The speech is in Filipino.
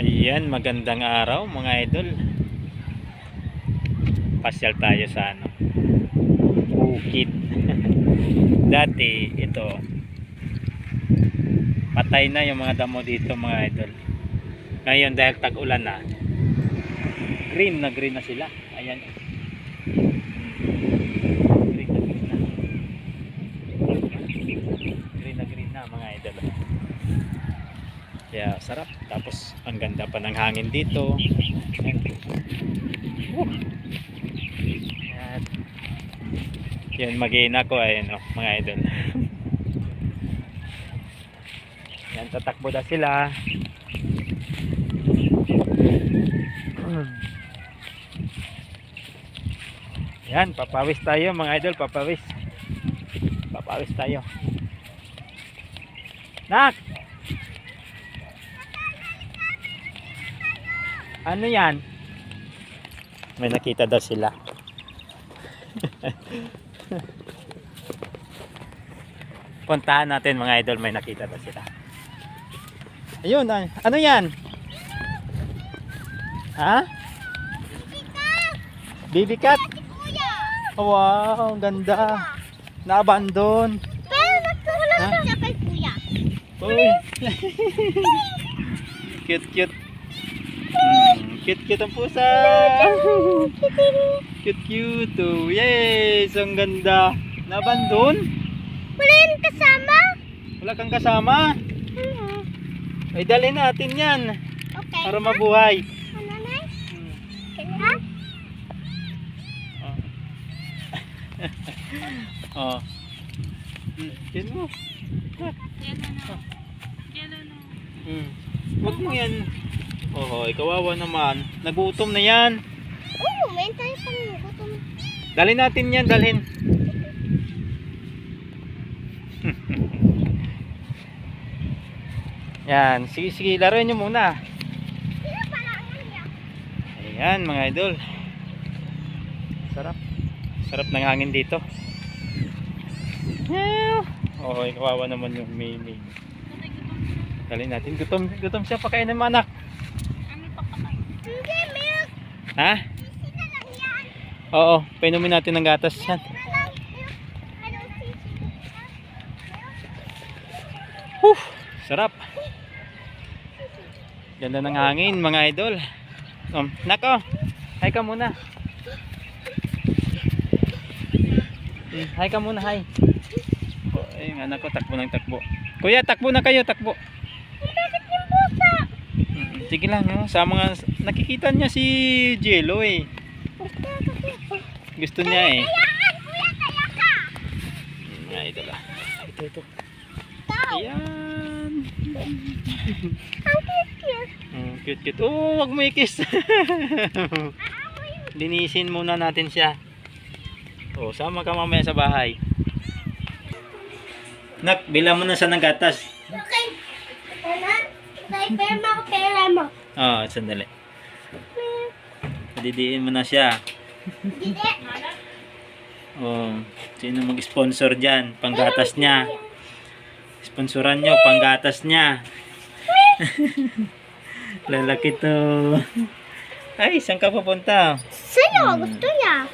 Ayan, magandang araw mga idol. Pasyal tayo sa ano. Bukid. Dati ito patay na yung mga damo dito mga idol. Ngayon dahil tag-ulan na green na green na sila. Ayan. Green na green na. Green na green na mga idol. Kaya sarap. Tapos ang ganda pa ng hangin dito. Woo! Yan. Yan mag-iina ko ayun oh, mga idol. Yan tatakbo na sila. Yan, papawis tayo mga idol, papawis. Papawis tayo. Nak! Ano yan? May nakita daw sila. Puntahan natin mga idol, may nakita daw sila. Ayun, ah, ano yan? Ha? Baby cat? Oh, wow, ang ganda. Na-abandon. Pero nagtulog siya kay kuya. Uy. cute, cute. Hmm, cute, cute ang pusa. Cute, cute. Oh, yes, ang ganda. Na-abandon? Wala yung kasama? Wala kang kasama? Hmm. Ay, dalhin natin yan. Okay. Para mabuhay. Ano na? Hmm. Ha? Oh. oh. Hmm, yan mo. Hmm. Huwag mo yan. Oo, oh, kawawa naman. Nagutom na yan. Oo, may tayo pang gutom. Dalhin natin yan, dalhin. yan, sige, sige, laruin nyo muna. Niya? Ayan, mga idol. Sarap. Sarap ng hangin dito. Oh, kawawa naman yung Mimi. Dalhin natin. Gutom, gutom siya. Pakain ng anak. Hindi, milk. Ha? Sisi na lang yan. Oo, painumin natin ng gatas yan. Whew, sarap. Ganda ng hangin, mga idol. Um, nako, hi ka muna. Hmm, hi ka muna, hi. Oh, ayun nga, nako, takbo ng takbo. Kuya, takbo na kayo, takbo. Ang bakit yung pusa? Hmm, Sige lang, no? sa mga, nakikita niya si Jello eh. Gusto niya eh. Hmm, Mga idol ah. Ito, ito. Ayan. Ang. Mm, cute cute. Oh, wag mo i-kiss. Linisin muna natin siya. Oh, sama ka mamaya sa bahay. Nak, bilang mo na sa ng gatas. Ano? Diaper mo pera mo. Oh, sandali. Didiin mo na siya. Hindi. Oh, sino mag-sponsor diyan? Panggatas niya. Sponsoran nyo, panggatas niya. Lalaki to. Ay, saan ka pupunta? Sa'yo, gusto niya.